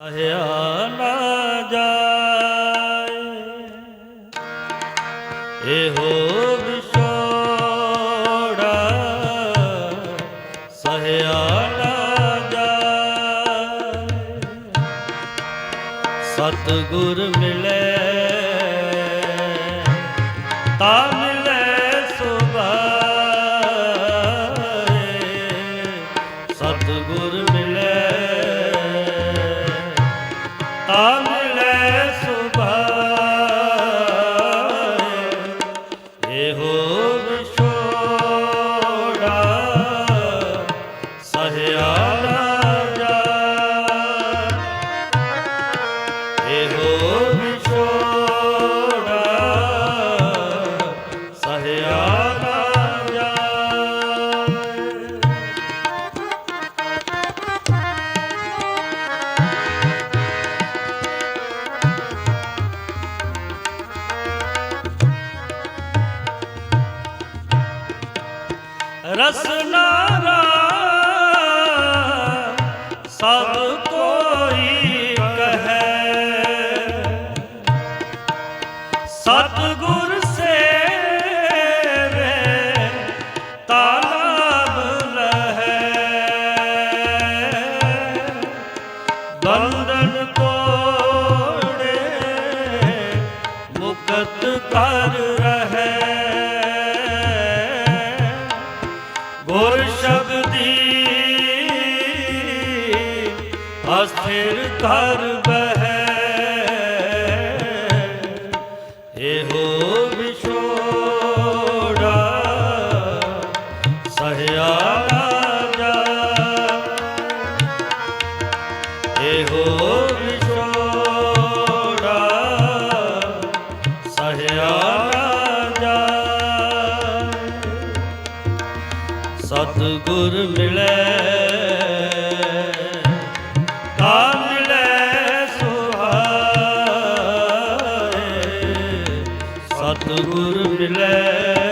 ਆਇਆ ਨਾ ਜਾਏ। ਇਹੋ ਵਿਛੋੜਾ ਸਹਿਆ ਨਾ ਸਤਗੁਰ ਮਿਲ ਸਤ ਕਰ ਸਤਿਗੁਰ ਮਿਲੈ।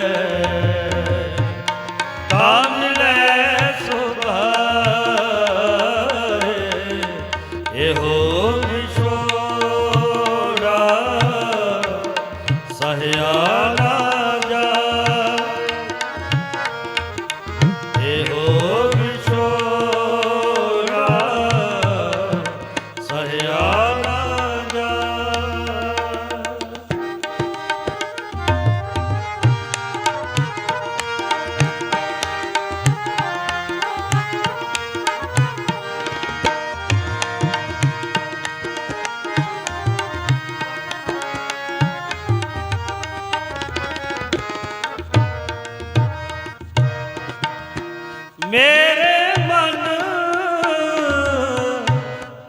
ਮੇਰੇ ਮਨ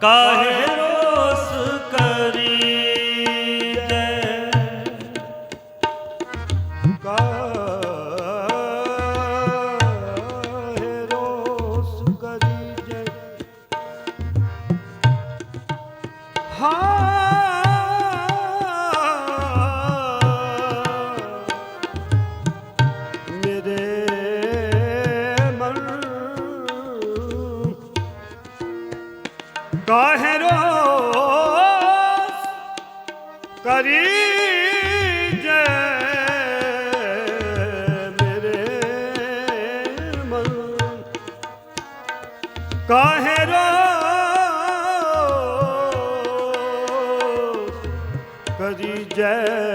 ਕਾ ਕਾਹੇ ਕਰੀ ਜੈ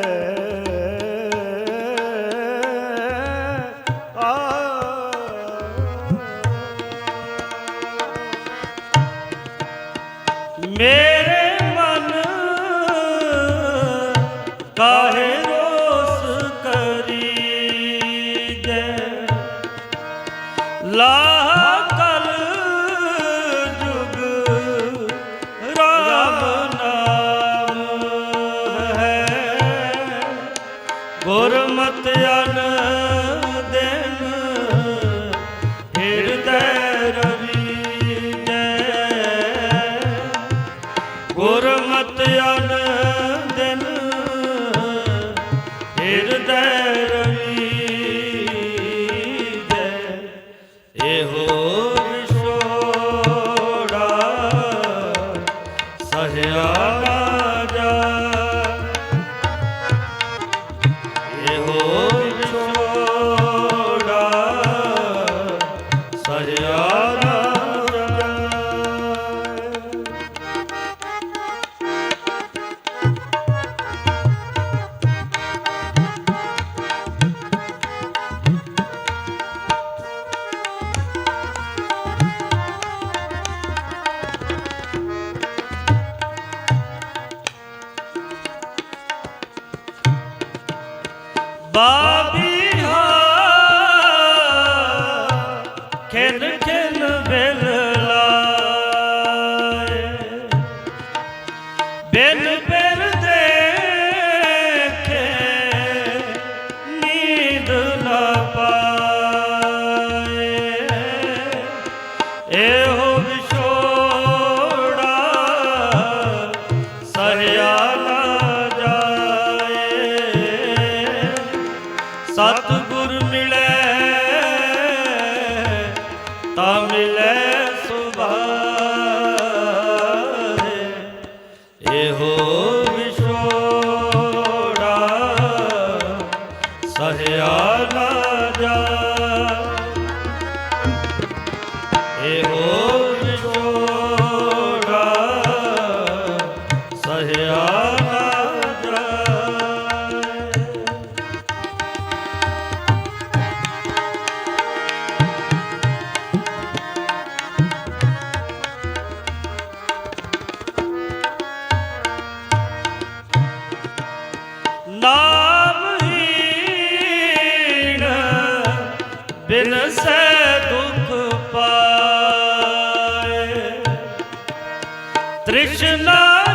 તૃષ્ણ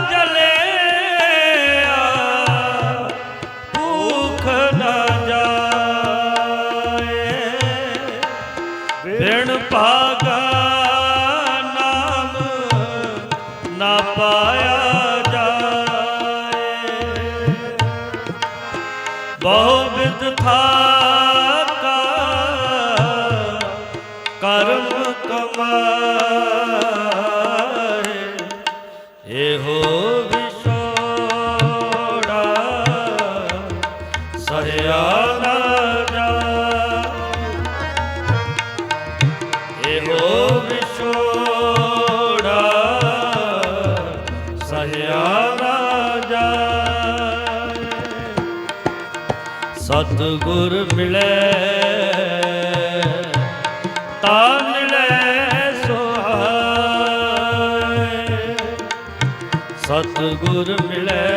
જલે ਧਿਆਨਾ ਜਾਏ ਸਤਗੁਰ ਮਿਲੇ ਤਾਂ ਮਿਲੇ ਸੋਹਾਏ। ਸਤਗੁਰ ਮਿਲੇ।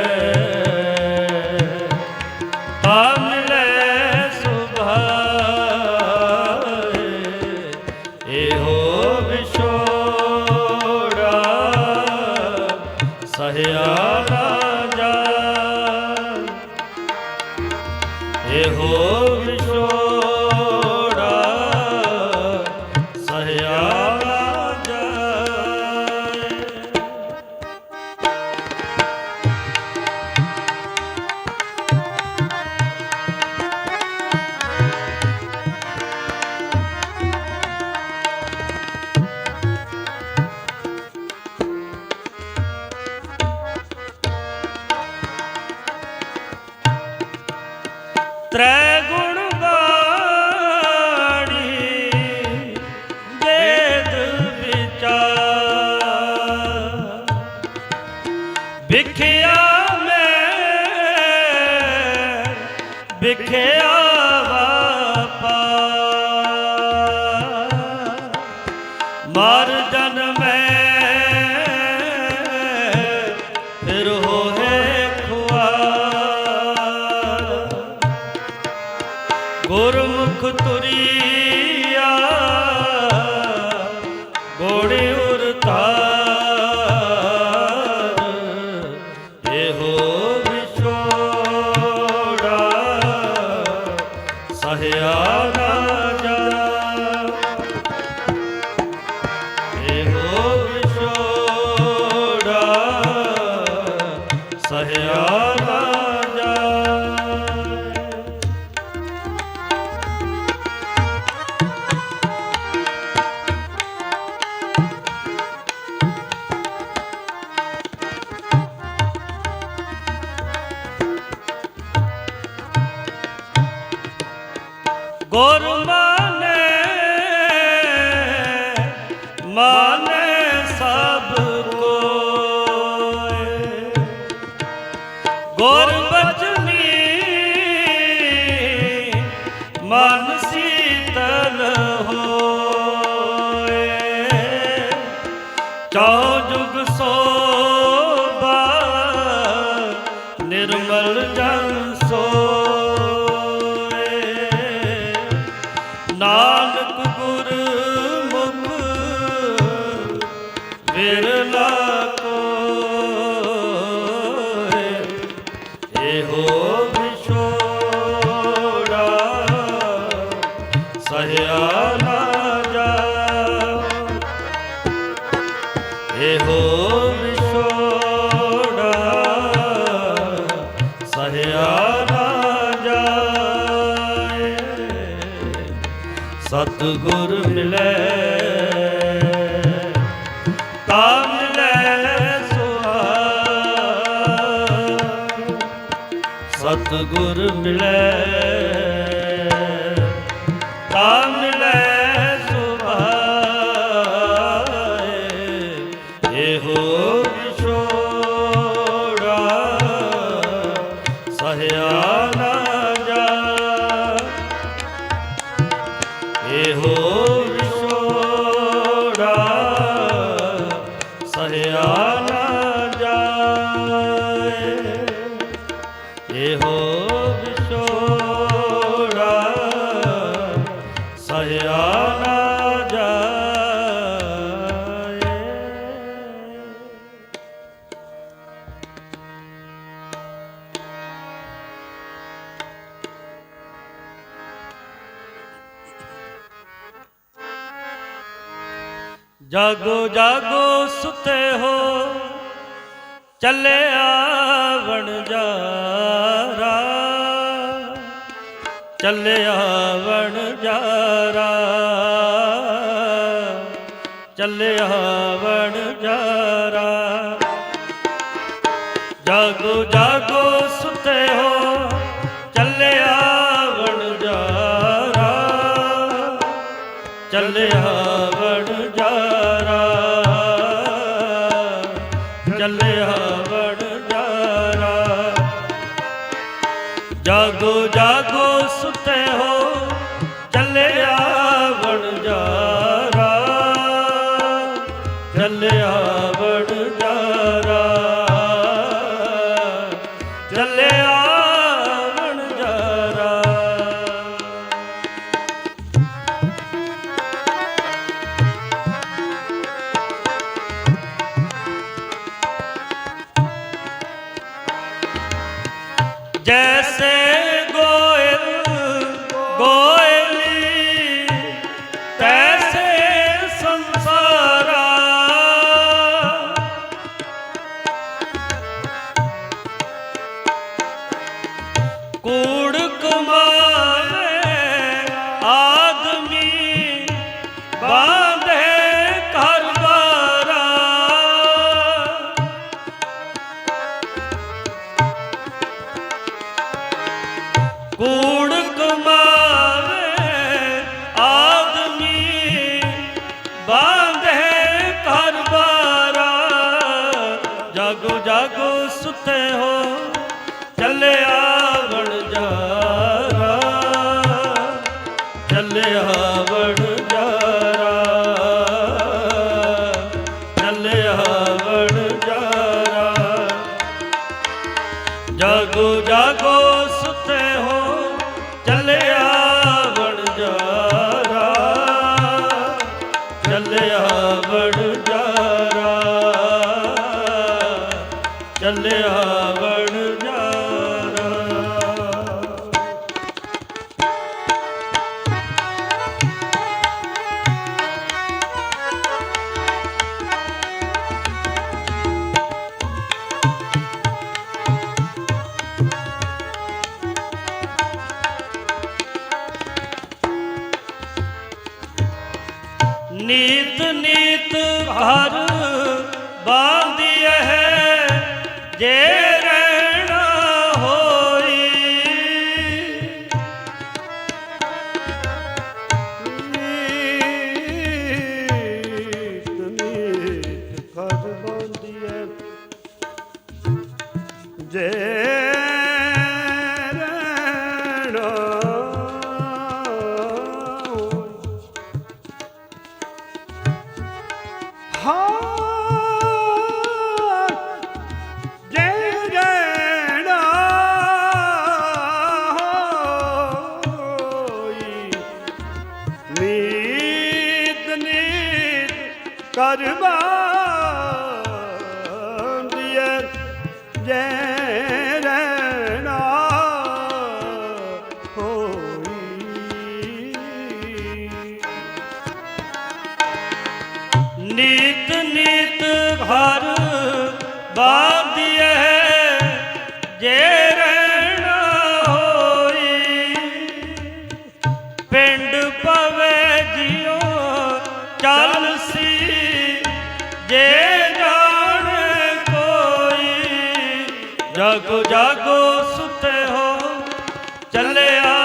ਗੁਰਮਨੇ ਮਾ ਜਾ ਇਹੋ ਵਿਛੋੜਾ ਸਹਿਆ ਨਾ ਜਾਏ। ਸਤਗੁਰ ਮਿਲੇ ਤਾਂ ਸਤਗੁਰ ਮਿਲੇ ਇਹੋ ਚੱਲਿਆ ਵਣ ਜਾਰਾ ಸುತ್ತೆ ಹೋ ਜਾਗੋ ਜਾਗੋ ਸੁੱਤੇ ਹੋ ਚੱਲਿਆ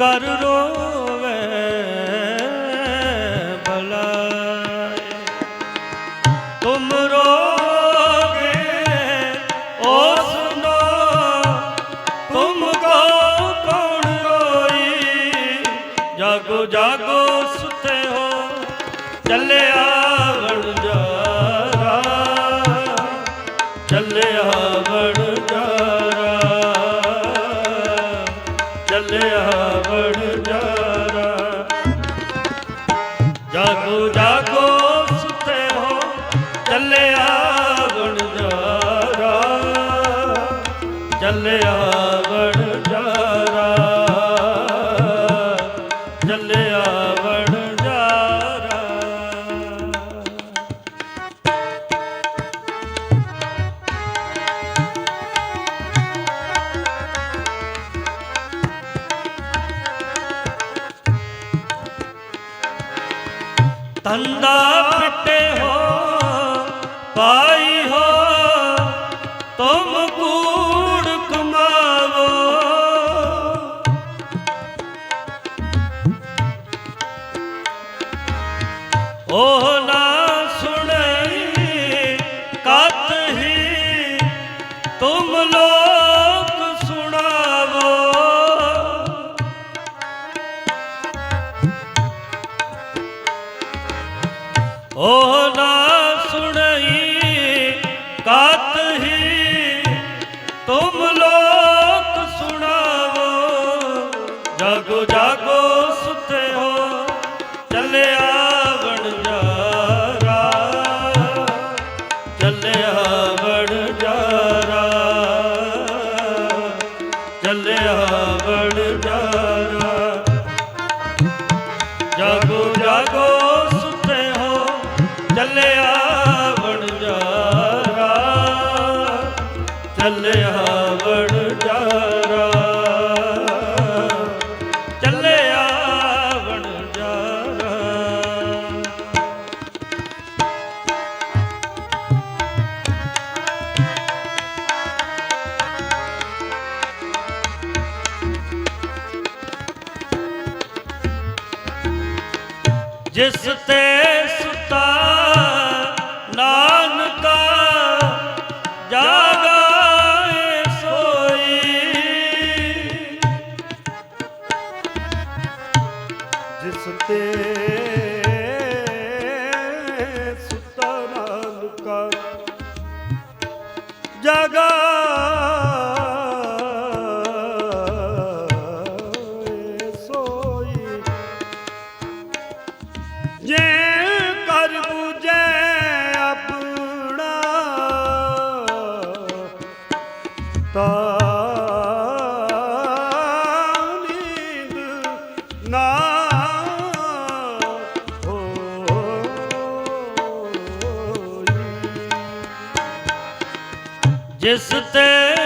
কার தந்தா ਜਾਗੋ ਜਾਗੋ। ਜਿਸ ਤੇ ਸੁਤਾ ਨਾ। ਜਿਸ ਤੇ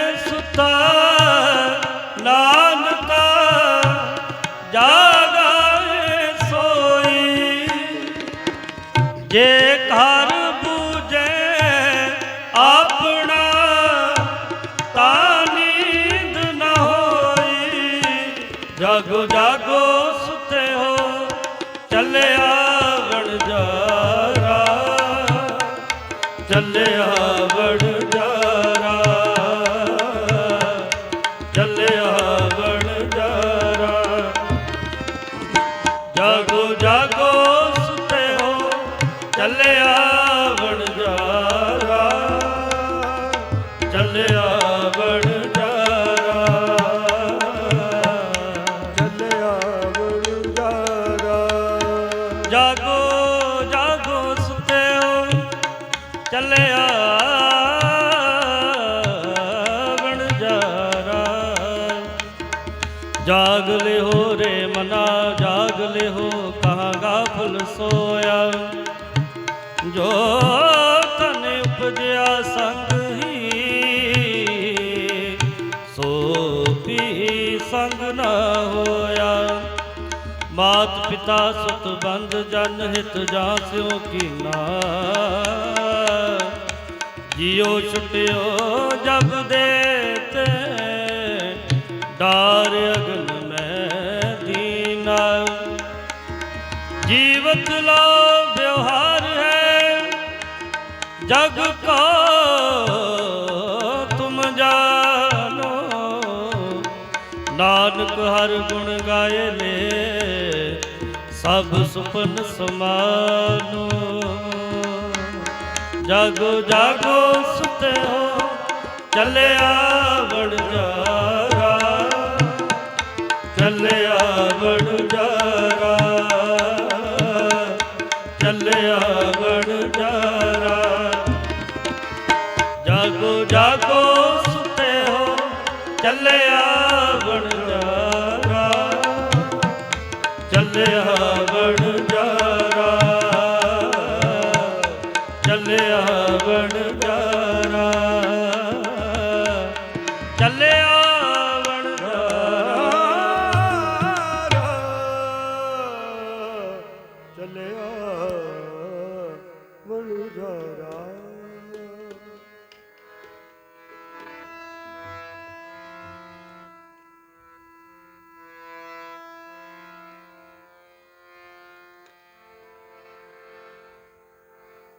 ਜਾਗੋ ਜਾਗੋ ਸੁਤੇ ਹੋ ਚੱਲਿਆ ਜਨ ਹਿਤ ਜਾਸਿਓ ਕੀਨਾ। ਜਿਉ ਛੁਟਿਓ ਜਬ ਦੇਤੇ, ਡਾਰ ਅਗਨ ਮੈਂ ਦੀਨਾ। ਜੀਵਤ ਲਾ ਵਿਵਹਾਰ ਹੈ, ਜਗ ਕੋ ਤੁਮ ਜਾਨੋ ਨਾਨਕ ਹਰ ਗੁਣ ਗਾਏ ਲੈ ਸਭ ਸੁਪਨ ਸਮਾਨੋ। ਜਾਗੋ ਜਾਗੋ ਸੁਤੇ ਹੋ ਚੱਲਿਆ ਵਣਜਾਰਾ ਚੱਲਿਆ ਵਣਜਾਰਾ ਚੱਲਿਆ ਵਣਜਾਰਾ ਜਾਗੋ ਜਾਗੋ